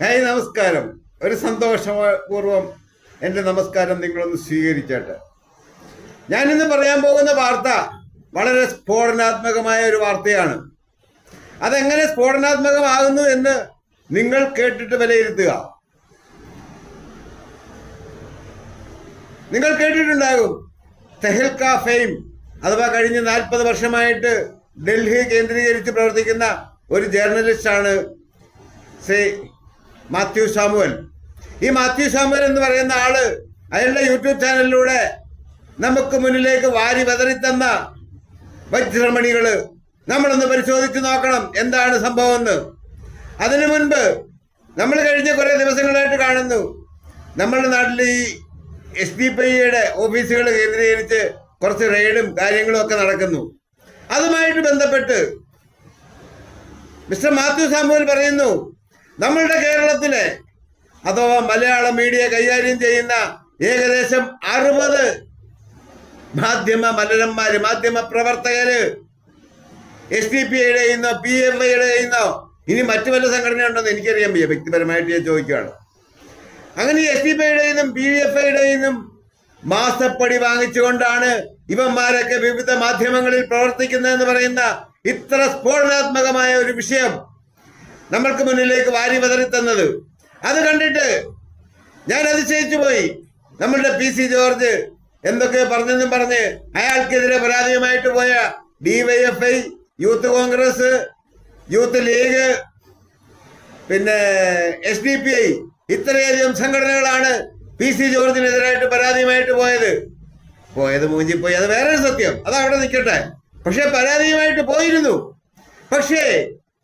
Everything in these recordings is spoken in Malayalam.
ഹായ് നമസ്കാരം. ഒരു സന്തോഷപൂർവം എന്റെ നമസ്കാരം നിങ്ങളൊന്ന് സ്വീകരിച്ചേട്ടെ. ഞാനിന്ന് പറയാൻ പോകുന്ന വാർത്ത വളരെ സ്ഫോടനാത്മകമായ ഒരു വാർത്തയാണ്. അതെങ്ങനെ സ്ഫോടനാത്മകമാകുന്നു എന്ന് നിങ്ങൾ കേട്ടിട്ട് വിലയിരുത്തുക. നിങ്ങൾ കേട്ടിട്ടുണ്ടാകും. തെഹൽക്ക ഫെയിം അഥവാ കഴിഞ്ഞ നാൽപ്പത് വർഷമായിട്ട് ഡൽഹി കേന്ദ്രീകരിച്ച് പ്രവർത്തിക്കുന്ന ഒരു ജേർണലിസ്റ്റാണ് ശ്രീ മാത്യു സാമുവൽ. ഈ മാത്യു സാമുവൽ എന്ന് പറയുന്ന ആൾ അയാളുടെ യൂട്യൂബ് ചാനലിലൂടെ നമുക്ക് മുന്നിലേക്ക് വാരി വതറിത്തന്ന വജ്രമണികൾ. നമ്മളൊന്ന് പരിശോധിച്ച് നോക്കണം എന്താണ് സംഭവം എന്ന് അതിനു മുൻപ് നമ്മൾ കഴിഞ്ഞ കുറെ ദിവസങ്ങളായിട്ട് കാണുന്നു. നമ്മുടെ നാട്ടിൽ ഈ എസ് ഡി പി ഐയുടെ ഓഫീസുകൾ കേന്ദ്രീകരിച്ച് കുറച്ച് റെയ്ഡും കാര്യങ്ങളും ഒക്കെ നടക്കുന്നു. അതുമായിട്ട് ബന്ധപ്പെട്ട് മിസ്റ്റർ മാത്യു സാമുവൽ പറയുന്നു നമ്മളുടെ കേരളത്തിലെ അഥവാ മലയാള മീഡിയ കൈകാര്യം ചെയ്യുന്ന ഏകദേശം അറുപത് മാധ്യമ മലരന്മാര് മാധ്യമ പ്രവർത്തകര് എസ് ഡി പി ഐയുടെ ചെയ്യുന്നോ പി എം ഐയുടെ ചെയ്യുന്നോ ഇനി മറ്റു വല്ല സംഘടന ഉണ്ടെന്ന് എനിക്കറിയാൻ വയ്യ. വ്യക്തിപരമായിട്ട് ഞാൻ ചോദിക്കുകയാണ്. അങ്ങനെ എസ് ഡി പി ഐയുടെ നിന്നും പി എഫ് ഐയുടെ നിന്നും മാസപ്പടി വാങ്ങിച്ചുകൊണ്ടാണ് ഇവന്മാരൊക്കെ വിവിധ മാധ്യമങ്ങളിൽ പ്രവർത്തിക്കുന്നതെന്ന് പറയുന്ന ഇത്ര സ്ഫോടനാത്മകമായ ഒരു വിഷയം നമ്മൾക്ക് മുന്നിലേക്ക് വാരി വതറി തന്നത്. അത് കണ്ടിട്ട് ഞാൻ അതിശയിച്ചു പോയി. നമ്മളുടെ പി സി ജോർജ് എന്തൊക്കെ പറഞ്ഞെന്നും പറഞ്ഞ് അയാൾക്കെതിരെ പരാതിയുമായിട്ട് പോയ DYFI youth Congress youth League പിന്നെ എസ് ഡി പി ഐ ഇത്രയധികം സംഘടനകളാണ് പി സി ജോർജിനെതിരായിട്ട് പരാതിയുമായിട്ട് പോയത്. പോയത് മൂഞ്ചിപ്പോയി. അത് വേറൊരു സത്യം. അത് അവിടെ നിൽക്കട്ടെ. പക്ഷെ പരാതിയുമായിട്ട് പോയിരുന്നു. പക്ഷേ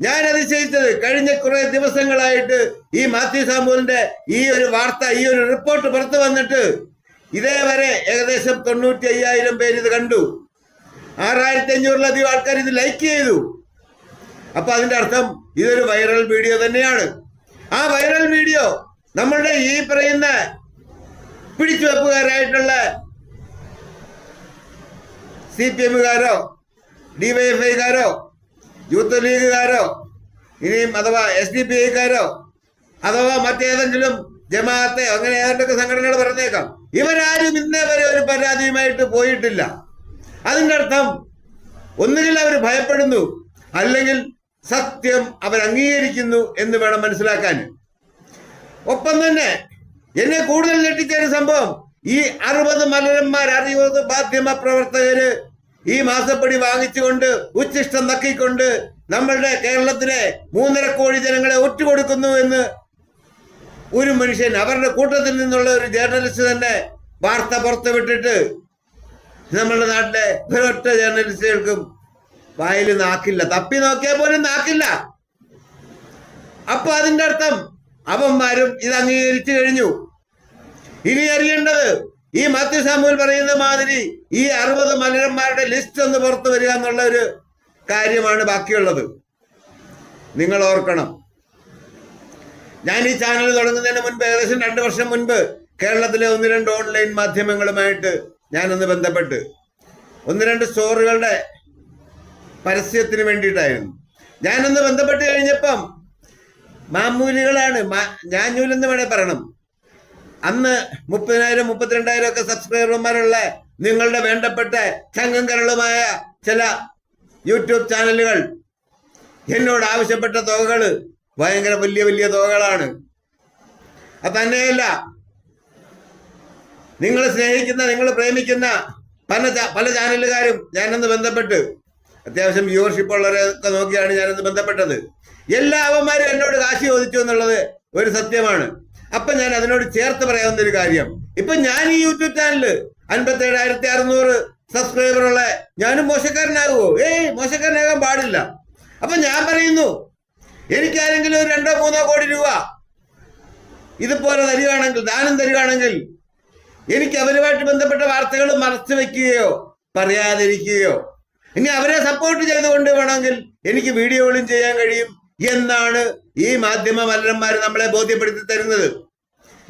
ഞാൻ അതിശയിച്ചത് കഴിഞ്ഞ കുറെ ദിവസങ്ങളായിട്ട് ഈ മാത്യു സാമൂലിന്റെ ഈ ഒരു വാർത്ത ഈ ഒരു റിപ്പോർട്ട് പുറത്തു വന്നിട്ട് ഇതേവരെ ഏകദേശം തൊണ്ണൂറ്റി അയ്യായിരം പേര് ഇത് കണ്ടു. ആറായിരത്തി അഞ്ഞൂറിലധികം ആൾക്കാർ ഇത് ലൈക്ക് ചെയ്തു. അപ്പൊ അതിന്റെ അർത്ഥം ഇതൊരു വൈറൽ വീഡിയോ തന്നെയാണ്. ആ വൈറൽ വീഡിയോ നമ്മളുടെ ഈ പറയുന്ന പിടിച്ചുവെപ്പുകാരായിട്ടുള്ള സി പി എമ്മുകാരോ ഡിവൈഎഫ്ഐക്കാരോ യൂത്ത് ലീഗുകാരോ ഇനിയും അഥവാ എസ് ഡി പി ഐക്കാരോ അഥവാ മറ്റേതെങ്കിലും ജമാഅത്തെ അങ്ങനെ ഏതാണ്ടൊക്കെ സംഘടനകൾ പറഞ്ഞേക്കാം. ഇവരാരും ഇന്നേ വരെ ഒരു പരാതിയുമായിട്ട് പോയിട്ടില്ല. അതിന്റെ അർത്ഥം ഒന്നുകിൽ അവർ ഭയപ്പെടുന്നു അല്ലെങ്കിൽ സത്യം അവർ അംഗീകരിക്കുന്നു എന്ന് വേണം മനസ്സിലാക്കാൻ. ഒപ്പം തന്നെ എന്നെ കൂടുതൽ ഞെട്ടിച്ച ഒരു സംഭവം ഈ അറുപത് മലരന്മാർ അറുപത് മാധ്യമ പ്രവർത്തകര് ഈ മാസപ്പടി വാങ്ങിച്ചുകൊണ്ട് ഉച്ചിഷ്ടം നക്കിക്കൊണ്ട് നമ്മളുടെ കേരളത്തിലെ മൂന്നര കോടി ജനങ്ങളെ ഒറ്റുകൊടുക്കുന്നു എന്ന് ഒരു മനുഷ്യൻ അവരുടെ കൂട്ടത്തിൽ നിന്നുള്ള ഒരു ജേർണലിസ്റ്റ് തന്നെ വാർത്ത പുറത്തുവിട്ടിട്ട് നമ്മുടെ നാട്ടിലെ ഒരൊറ്റ ജേർണലിസ്റ്റുകൾക്കും വായിൽ നാക്കില്ല. തപ്പി നോക്കിയാൽ പോലും നാക്കില്ല. അപ്പൊ അതിന്റെ അർത്ഥം അവന്മാരും ഇത് അംഗീകരിച്ചു കഴിഞ്ഞു. ഇനി അറിയേണ്ടത് ഈ മാത്യു സാമുവൽ പറയുന്ന മാതിരി ഈ അറുപത് മലരന്മാരുടെ ലിസ്റ്റ് ഒന്ന് പുറത്തു വരിക എന്നുള്ള ഒരു കാര്യമാണ് ബാക്കിയുള്ളത്. നിങ്ങൾ ഓർക്കണം. ഞാൻ ഈ ചാനൽ തുടങ്ങുന്നതിന് മുൻപ് ഏകദേശം രണ്ട് വർഷം മുൻപ് കേരളത്തിലെ ഒന്ന് രണ്ട് ഓൺലൈൻ മാധ്യമങ്ങളുമായിട്ട് ഞാനൊന്ന് ബന്ധപ്പെട്ട് ഒന്ന് രണ്ട് സ്റ്റോറുകളുടെ പരസ്യത്തിന് വേണ്ടിയിട്ടായിരുന്നു. ഞാനൊന്ന് ബന്ധപ്പെട്ട് കഴിഞ്ഞപ്പം മാമൂലികളാണ് ഞാൻ ഞാഞ്ഞൂലെന്ന് വേണേൽ പറയണം. അന്ന് മുപ്പതിനായിരം മുപ്പത്തിരണ്ടായിരം ഒക്കെ സബ്സ്ക്രൈബർമാരുള്ള നിങ്ങളുടെ വേണ്ടപ്പെട്ട ചങ്കം കരളുമായ ചില യൂട്യൂബ് ചാനലുകൾ എന്നോട് ആവശ്യപ്പെട്ട തുകകൾ ഭയങ്കര വലിയ വലിയ തുകകളാണ്. അത് തന്നെയല്ല നിങ്ങൾ സ്നേഹിക്കുന്ന നിങ്ങൾ പ്രേമിക്കുന്ന പല പല ചാനലുകാരും ഞാനൊന്ന് ബന്ധപ്പെട്ട് അത്യാവശ്യം വ്യൂവർഷിപ്പ് ഉള്ളവരൊക്കെ നോക്കിയാണ് ഞാനൊന്ന് ബന്ധപ്പെട്ടത്. എല്ലാ അവന്മാരും എന്നോട് കാശി ചോദിച്ചു എന്നുള്ളത് ഒരു സത്യമാണ്. അപ്പൊ ഞാൻ അതിനോട് ചേർത്ത് പറയാവുന്ന ഒരു കാര്യം. ഇപ്പൊ ഞാൻ ഈ യൂട്യൂബ് ചാനൽ അൻപത്തി ഏഴായിരത്തി അറുന്നൂറ് സബ്സ്ക്രൈബർ ഉള്ള ഞാനും മോശക്കാരനാകുമോ ഏയ് മോശക്കാരനാകാൻ പാടില്ല. അപ്പൊ ഞാൻ പറയുന്നു എനിക്കാരെങ്കിലും ഒരു രണ്ടോ മൂന്നോ കോടി രൂപ ഇതുപോലെ തരികയാണെങ്കിൽ ദാനം തരികയാണെങ്കിൽ എനിക്ക് അവരുമായിട്ട് ബന്ധപ്പെട്ട വാർത്തകൾ മറച്ചു വെക്കുകയോ പറയാതിരിക്കുകയോ ഇനി അവരെ സപ്പോർട്ട് ചെയ്തുകൊണ്ട് വേണമെങ്കിൽ എനിക്ക് വീഡിയോകളും ചെയ്യാൻ കഴിയും. എന്നാണ് ഈ മാധ്യമ മലരന്മാർ നമ്മളെ ബോധ്യപ്പെടുത്തി തരുന്നത്.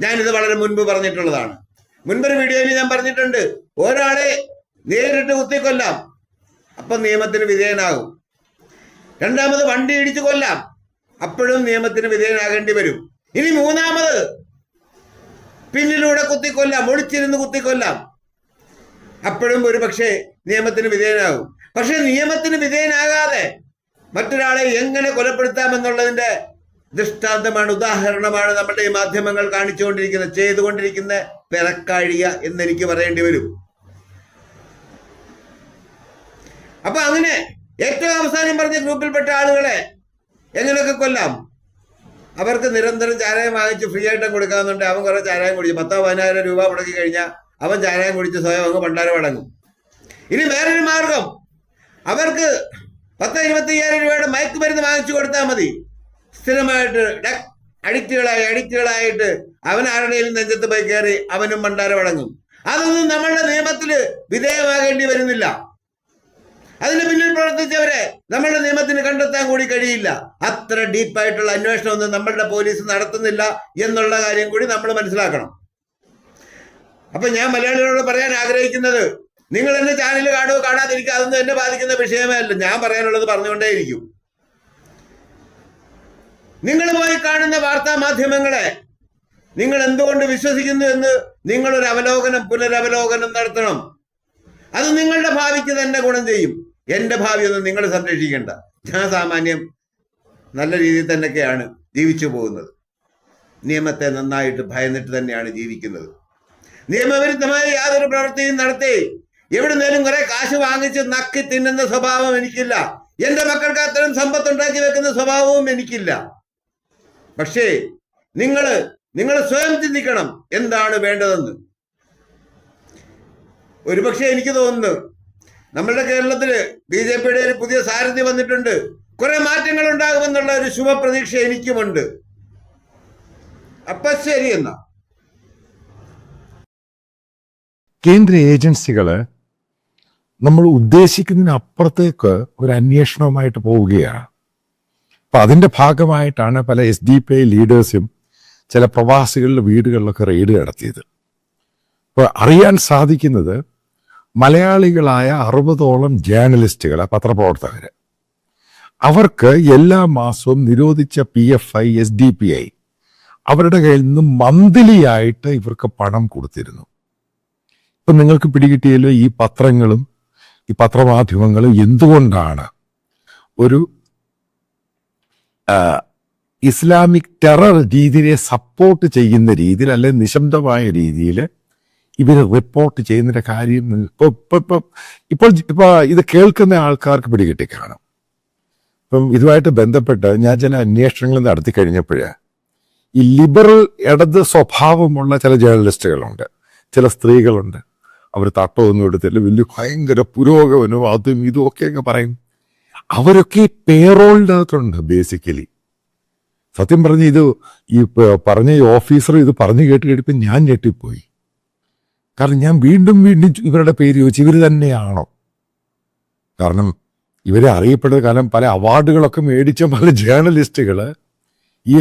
ഞാനിത് വളരെ മുൻപ് പറഞ്ഞിട്ടുള്ളതാണ്. മുൻപൊരു വീഡിയോയിൽ ഞാൻ പറഞ്ഞിട്ടുണ്ട്. ഒരാളെ നേരിട്ട് കുത്തിക്കൊല്ലാം. അപ്പം നിയമത്തിന് വിധേയനാകും. രണ്ടാമത് വണ്ടി ഇടിച്ചു കൊല്ലാം. അപ്പോഴും നിയമത്തിന് വിധേയനാകേണ്ടി വരും. ഇനി മൂന്നാമത് പിന്നിലൂടെ കുത്തിക്കൊല്ലാം ഒളിച്ചിരുന്ന് കുത്തിക്കൊല്ലാം. അപ്പോഴും ഒരു പക്ഷേ നിയമത്തിന് വിധേയനാകും. പക്ഷെ നിയമത്തിന് വിധേയനാകാതെ മറ്റൊരാളെ എങ്ങനെ കൊലപ്പെടുത്താം എന്നുള്ളതിന്റെ ദൃഷ്ടാന്തമാണ് ഉദാഹരണമാണ് നമ്മുടെ ഈ മാധ്യമങ്ങൾ കാണിച്ചുകൊണ്ടിരിക്കുന്ന ചെയ്തുകൊണ്ടിരിക്കുന്ന പിറക്കാഴിക എന്നെനിക്ക് പറയേണ്ടി വരും. അപ്പൊ അങ്ങനെ ഏറ്റവും അവസാനം പറഞ്ഞ ഗ്രൂപ്പിൽപ്പെട്ട ആളുകളെ എങ്ങനെയൊക്കെ കൊല്ലാം? അവർക്ക് നിരന്തരം ചാരായം വാങ്ങിച്ച് ഫ്രീ ആയിട്ട് കൊടുക്കാമെന്നുണ്ട്. അവൻ കുറെ ചാരായം കുടിച്ചു. പത്തോ പതിനായിരം രൂപ മുടക്കി കഴിഞ്ഞാൽ അവൻ ചാരായം കുടിച്ച് സ്വയം അങ്ങ് പണ്ടാരം അടങ്ങും ഇനി വേറൊരു മാർഗം. അവർക്ക് പത്ത് ഇരുപത്തി അയ്യായിരം രൂപയുടെ മയക്കുമരുന്ന് വാങ്ങിച്ചു കൊടുത്താൽ മതി. സ്ഥിരമായിട്ട് അഡിക്റ്റുകളായി അഡിക്റ്റുകളായിട്ട് അവൻ ആരുടെയും നെഞ്ചത്ത് പോയി കയറി അവനും മണ്ടാരം അടങ്ങും അതൊന്നും നമ്മളുടെ നിയമത്തിൽ വിധേയമാകേണ്ടി വരുന്നില്ല. അതിന് പിന്നിൽ പ്രവർത്തിച്ചവരെ നമ്മളുടെ നിയമത്തിന് കണ്ടെത്താൻ കൂടി കഴിയില്ല. അത്ര ഡീപ്പായിട്ടുള്ള അന്വേഷണം ഒന്നും നമ്മളുടെ പോലീസ് നടത്തുന്നില്ല എന്നുള്ള കാര്യം കൂടി നമ്മൾ മനസ്സിലാക്കണം. അപ്പൊ ഞാൻ മലയാളികളോട് പറയാൻ ആഗ്രഹിക്കുന്നത് നിങ്ങൾ എന്റെ ചാനൽ കാണുകയോ കാണാതിരിക്കുക. അതൊന്നും എന്നെ ബാധിക്കുന്ന വിഷയമേ അല്ല. ഞാൻ പറയാനുള്ളത് പറഞ്ഞുകൊണ്ടേയിരിക്കും നിങ്ങൾ പോയി കാണുന്ന വാർത്താ മാധ്യമങ്ങളെ നിങ്ങൾ എന്തുകൊണ്ട് വിശ്വസിക്കുന്നു എന്ന് നിങ്ങളൊരു അവലോകനം പുനരവലോകനം നടത്തണം. അത് നിങ്ങളുടെ ഭാവിക്ക് തന്നെ ഗുണം ചെയ്യും. എന്റെ ഭാവി ഒന്നും നിങ്ങൾ സംരക്ഷിക്കേണ്ട. ഞാൻ സാമാന്യം നല്ല രീതിയിൽ തന്നെയൊക്കെയാണ് ജീവിച്ചു പോകുന്നത്. നിയമത്തെ നന്നായിട്ട് ഭയന്നിട്ട് തന്നെയാണ് ജീവിക്കുന്നത്. നിയമവിരുദ്ധമായ യാതൊരു പ്രവൃത്തിയും നടത്തി എവിടുന്നേലും കുറെ കാശ് വാങ്ങിച്ച് നക്കി തിന്നുന്ന സ്വഭാവം എനിക്കില്ല. എന്റെ മക്കൾക്ക് അത്തരം സമ്പത്ത് ഉണ്ടാക്കി വെക്കുന്ന സ്വഭാവവും എനിക്കില്ല. പക്ഷേ നിങ്ങൾ നിങ്ങൾ സ്വയം ചിന്തിക്കണം എന്താണ് വേണ്ടതെന്ന്. ഒരുപക്ഷെ എനിക്ക് തോന്നുന്നു നമ്മളുടെ കേരളത്തിൽ ബി ജെ പിയുടെ ഒരു പുതിയ സാരഥി വന്നിട്ടുണ്ട്. കുറെ മാറ്റങ്ങൾ ഉണ്ടാകുമെന്നുള്ള ഒരു ശുഭപ്രതീക്ഷ എനിക്കുമുണ്ട്. അപ്പൊ ശരി എന്നാ. കേന്ദ്ര ഏജൻസികൾ നമ്മൾ ഉദ്ദേശിക്കുന്നതിനപ്പുറത്തേക്ക് ഒരു അന്വേഷണവുമായിട്ട് പോവുകയാണ്. അപ്പൊ അതിന്റെ ഭാഗമായിട്ടാണ് പല എസ് ഡി പി ഐ ലീഡേഴ്സും ചില പ്രവാസികളുടെ വീടുകളിലൊക്കെ റെയ്ഡ് നടത്തിയത്. അപ്പോൾ അറിയാൻ സാധിക്കുന്നത് മലയാളികളായ അറുപതോളം ജേർണലിസ്റ്റുകൾ പത്രപ്രവർത്തകർ അവർക്ക് എല്ലാ മാസവും നിരോധിച്ച P F I S D P I അവരുടെ കയ്യിൽ നിന്ന് മന്ത്ലി ആയിട്ട് ഇവർക്ക് പണം കൊടുത്തിരുന്നു. ഇപ്പം നിങ്ങൾക്ക് പിടികിട്ടിയല്ലോ ഈ പത്രങ്ങളും ഈ പത്രമാധ്യമങ്ങൾ എന്തുകൊണ്ടാണ് ഒരു ഇസ്ലാമിക് ടെറർ രീതിയെ സപ്പോർട്ട് ചെയ്യുന്ന രീതിയിൽ അല്ലെങ്കിൽ നിശബ്ദമായ രീതിയിൽ ഇവർ റിപ്പോർട്ട് ചെയ്യുന്നതിന്റെ കാര്യം ഇപ്പൊ ഇപ്പൊ ഇപ്പൊ ഇപ്പോൾ ഇപ്പൊ ഇത് കേൾക്കുന്ന ആൾക്കാർക്ക് പിടികിട്ടി കാണും ഇപ്പം ഇതുമായിട്ട് ബന്ധപ്പെട്ട് ഞാൻ ചില അന്വേഷണങ്ങൾ നടത്തി കഴിഞ്ഞപ്പോഴ് ഈ ലിബറൽ ഇടത് സ്വഭാവമുള്ള ചില ജേർണലിസ്റ്റുകളുണ്ട് ചില സ്ത്രീകളുണ്ട്. അവർ തട്ടമൊന്നും എടുത്തില്ല. വലിയ ഭയങ്കര പുരോഗമനവും അതും ഇതും ഒക്കെ അങ്ങ് പറയും. അവരൊക്കെ പേറോളിനകത്തുണ്ട് ബേസിക്കലി സത്യം പറഞ്ഞ ഇത് ഈ പറഞ്ഞ ഈ ഓഫീസർ ഇത് പറഞ്ഞു കേട്ട് കേട്ടിപ്പോൾ ഞാൻ ഞെട്ടിപ്പോയി. കാരണം ഞാൻ വീണ്ടും വീണ്ടും ഇവരുടെ പേര് ചോദിച്ചു ഇവർ തന്നെയാണോ? കാരണം ഇവരെ അറിയപ്പെട്ട കാലം പല അവാർഡുകളൊക്കെ മേടിച്ച പല ജേർണലിസ്റ്റുകൾ ഈ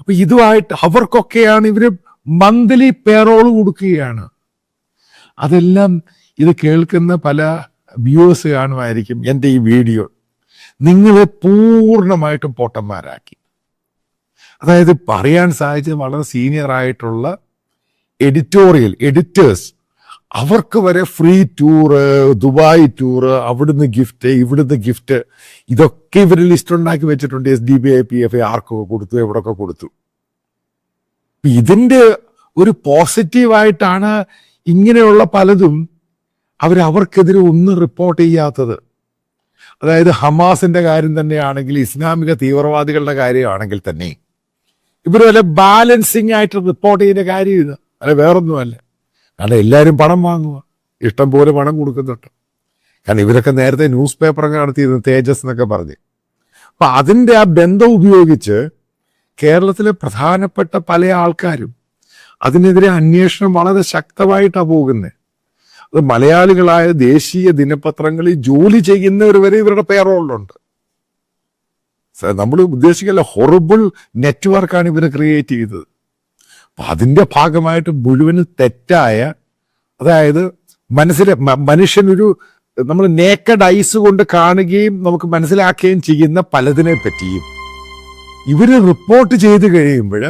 അപ്പൊ ഇതുമായിട്ട് അവർക്കൊക്കെയാണ് ഇവർ മന്ത്ലി പേറോൾ കൊടുക്കുകയാണ്. അതെല്ലാം ഇത് കേൾക്കുന്ന പല വ്യൂവേഴ്സ് കാണുമായിരിക്കും എന്റെ ഈ വീഡിയോ. നിങ്ങളെ പൂർണമായിട്ടും പൊട്ടന്മാരാക്കി. അതായത് പറയാൻ സാധിച്ചത് വളരെ സീനിയർ ആയിട്ടുള്ള എഡിറ്റോറിയൽ എഡിറ്റേഴ്സ് അവർക്ക് വരെ ഫ്രീ ടൂറ് ദുബായ് ടൂറ് അവിടുന്ന് ഗിഫ്റ്റ് ഇവിടുന്ന് ഗിഫ്റ്റ് ഇതൊക്കെ ഇവർ ലിസ്റ്റ് ഉണ്ടാക്കി വെച്ചിട്ടുണ്ട് S D B I P F ആർക്കൊക്കെ കൊടുത്തു എവിടൊക്കെ കൊടുത്തു. ഇതിന്റെ ഒരു പോസിറ്റീവായിട്ടാണ് ഇങ്ങനെയുള്ള പലതും അവർ അവർക്കെതിരെ ഒന്നും റിപ്പോർട്ട് ചെയ്യാത്തത്. അതായത് ഹമാസിന്റെ കാര്യം തന്നെയാണെങ്കിൽ ഇസ്ലാമിക തീവ്രവാദികളുടെ കാര്യമാണെങ്കിൽ തന്നെ ഇവർ വല്ല ബാലൻസിങ് ആയിട്ട് റിപ്പോർട്ട് ചെയ്യുന്ന കാര്യം ഇത് അല്ല വേറൊന്നുമല്ല. കാരണം എല്ലാവരും പണം വാങ്ങുക. ഇഷ്ടം പോലെ പണം കൊടുക്കുന്നുണ്ട്. കാരണം ഇവരൊക്കെ നേരത്തെ ന്യൂസ് പേപ്പറൊക്കെ നടത്തിയിരുന്നു തേജസ് എന്നൊക്കെ പറഞ്ഞ്. അപ്പൊ അതിന്റെ ആ ബന്ധം ഉപയോഗിച്ച് കേരളത്തിലെ പ്രധാനപ്പെട്ട പല ആൾക്കാരും അതിനെതിരെ അന്വേഷണം വളരെ ശക്തമായിട്ടാണ് പോകുന്നത് അത് മലയാളികളായ ദേശീയ ദിനപത്രങ്ങളിൽ ജോലി ചെയ്യുന്നവർ വരെ ഇവരുടെ പേറോളിലുണ്ട്. നമ്മൾ ഉദ്ദേശിക്കല്ല ഹൊറിബിൾ നെറ്റ്വർക്കാണ് ഇവർ ക്രിയേറ്റ് ചെയ്തത്. അപ്പൊ അതിന്റെ ഭാഗമായിട്ട് മുഴുവനും തെറ്റായ അതായത് മനസ്സിലെ മനുഷ്യനൊരു നമ്മൾ നേക്കഡ് ഐസ് കൊണ്ട് കാണുകയും നമുക്ക് മനസ്സിലാക്കുകയും ചെയ്യുന്ന പലതിനെ പറ്റിയും ഇവർ റിപ്പോർട്ട് ചെയ്ത് കഴിയുമ്പോൾ